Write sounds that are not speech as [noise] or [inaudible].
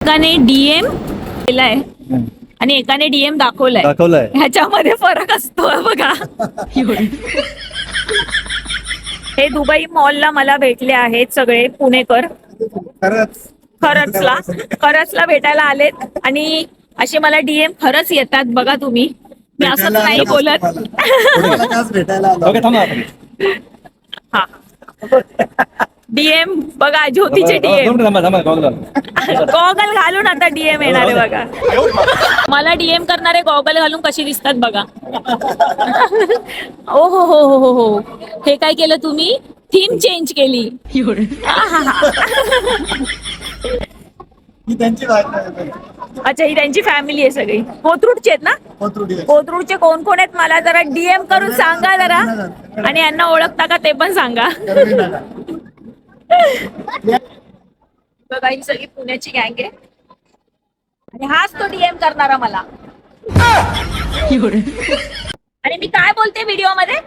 एकाने डीएम केलाय आणि एकाने डीएम दाखवलाय. दाखवलंय. ह्याच्यामध्ये फरक असतो बघा. हे दुबई मॉलला मला भेटले आहेत सगळे पुणेकर. खरंच. खरंचला. खरंचला भेटायला आलेत आणि असे मला डीएम खरंच येतात बघा तुम्ही. मी असंच नाही बोलत. भेटायला आलो. ओके थांबा आपण. हा. डीएम बघा ज्योतीचे दोन डीएम मिनिटं थांबा थांबा गॉगल घाल. [laughs] गॉगल घालून आता डीएम येणार आहे बघा. मला डीएम करणारे गॉगल घालून कशी दिसतात बघा. [laughs] ओ हो हो हो हो हो. हे काय केलं तुम्ही? थीम चेंज केली. ही. अच्छा ही त्यांची फॅमिली आहे सगळी. कोथरूडची आहेत ना. कोथरूडचे कोण कोण आहेत? मला जरा डीएम करून सांगा जरा. आणि यांना ओळखता का ते पण सांगा. [laughs] बघा ही सगळी पुण्याची गँग आहे. आणि हाच तो डीएम करणारा मला. आणि मी काय बोलते व्हिडिओमध्ये.